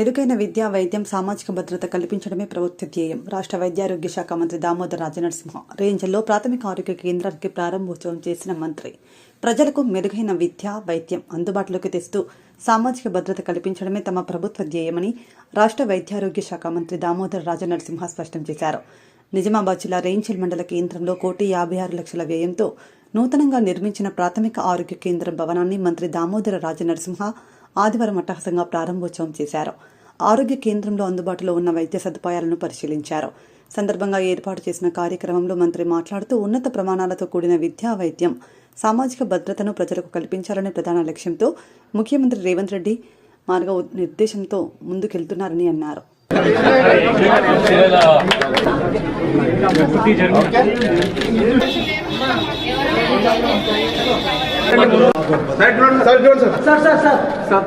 మెరుగైన విద్యా వైద్యం సామాజిక భద్రత కల్పించడమే ప్రభుత్వ ధ్యేయం. రాష్ట్ర వైద్యారోగ్య శాఖ మంత్రి దామోదర్ రాజనరసింహ రేంజ్లో ప్రాథమిక ఆరోగ్య కేంద్రానికి ప్రారంభోత్సవం చేసిన మంత్రి. ప్రజలకు మెరుగైన విద్య వైద్యం అందుబాటులోకి తెస్తూ సామాజిక భద్రత కల్పించడమే తమ ప్రభుత్వ ధ్యేయమని రాష్ట్ర వైద్యారోగ్య శాఖ మంత్రి దామోదర్ రాజనరసింహ స్పష్టం చేశారు. నిజామాబాద్ జిల్లా రేంజల్ మండల కేంద్రంలో కోటి యాభై ఆరు లక్షల వ్యయంతో నూతనంగా నిర్మించిన ప్రాథమిక ఆరోగ్య కేంద్రం భవనాన్ని మంత్రి దామోదర రాజనరసింహ ఆదివారం అట్టహాసంగా ప్రారంభోత్సవం చేశారు. ఆరోగ్య కేంద్రంలో అందుబాటులో ఉన్న వైద్య సదుపాయాలను పరిశీలించారు. సందర్భంగా ఏర్పాటు చేసిన కార్యక్రమంలో మంత్రి మాట్లాడుతూ ఉన్నత ప్రమాణాలతో కూడిన విద్యా వైద్యం సామాజిక భద్రతను ప్రజలకు కల్పించాలనే ప్రధాన లక్ష్యంతో ముఖ్యమంత్రి రేవంత్ రెడ్డి మార్గ నిర్దేశంతో ముందుకెళ్తున్నారని అన్నారు. సార్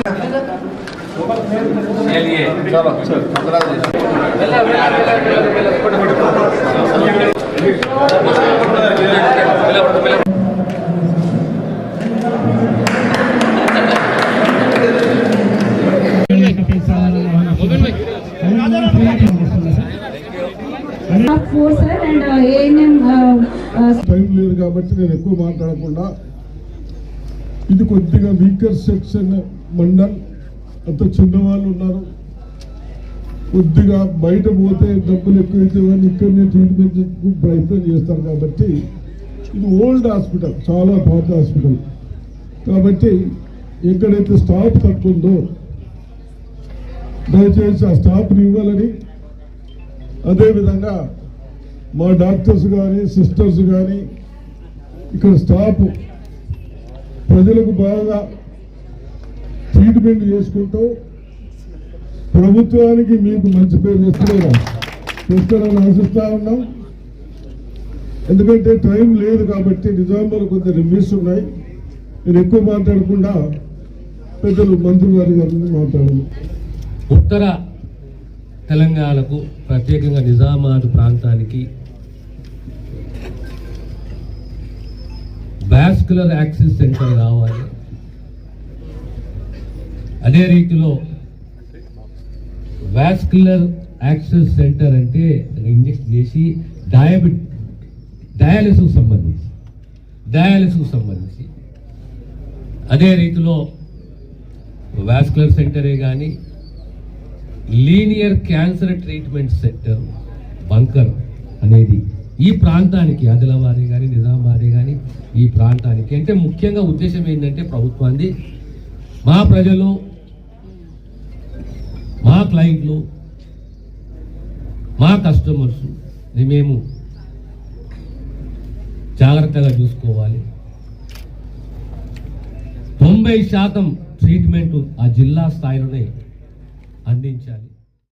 కాబట్టి నేను ఎక్కువ మాట్లాడకుండా ఇది కొద్దిగా వీకర్ సెక్షన్ మండల్ అంత చిన్నవాళ్ళు ఉన్నారు. కొద్దిగా బయట పోతే డబ్బులు ఎక్కువైతే కానీ ఇక్కడనే ట్రీట్మెంట్ ప్రయత్నం చేస్తారు కాబట్టి ఇది ఓల్డ్ హాస్పిటల్ చాలా పాత హాస్పిటల్ కాబట్టి ఎక్కడైతే స్టాఫ్ తక్కువ ఉందో దయచేసి ఆ స్టాఫ్ని ఇవ్వాలని. అదేవిధంగా మా డాక్టర్స్ కానీ సిస్టర్స్ కానీ ఇక్కడ స్టాఫ్ ప్రజలకు బాగా ట్రీట్మెంట్ చేసుకుంటూ ప్రభుత్వానికి మీకు మంచి పేరు తెస్తున్నారా తెస్తారని ఆశిస్తా ఉన్నాం. ఎందుకంటే టైం లేదు కాబట్టి నిజాంలో కొంత రివ్యూస్ ఉన్నాయి. నేను ఎక్కువ మాట్లాడకుండా పెద్దలు మంత్రి గారి గారిని మాట్లాడాలి ఉత్తర తెలంగాణకు ప్రత్యేకంగా నిజామాబాద్ ప్రాంతానికి వాస్కులర్ యాక్సిస్ సెంటర్ కావాలి. అదే రీతిలో వాస్కులర్ యాక్సెస్ సెంటర్ అంటే ఇంజెక్ట్ చేసి డయాబెట్ డయాలిసిస్ సంబంధించి డయాలిసిస్ సంబంధించి. అదే రీతిలో వాస్కులర్ సెంటరే కానీ linear cancer treatment centre bunker అనేది ఈ ప్రాంతానికి ఆదిలాబాదే కానీ నిజామాబాదే కానీ ఈ ప్రాంతానికి. అంటే ముఖ్యంగా ఉద్దేశం ఏంటంటే ప్రభుత్వాన్ని మా ప్రజలు క్లయింట్లు మా కస్టమర్స్ మేము జాగ్రత్తగా చూసుకోవాలి. తొంభై శాతం ట్రీట్మెంట్ ఆ జిల్లా స్థాయిలోనే అందించాలి.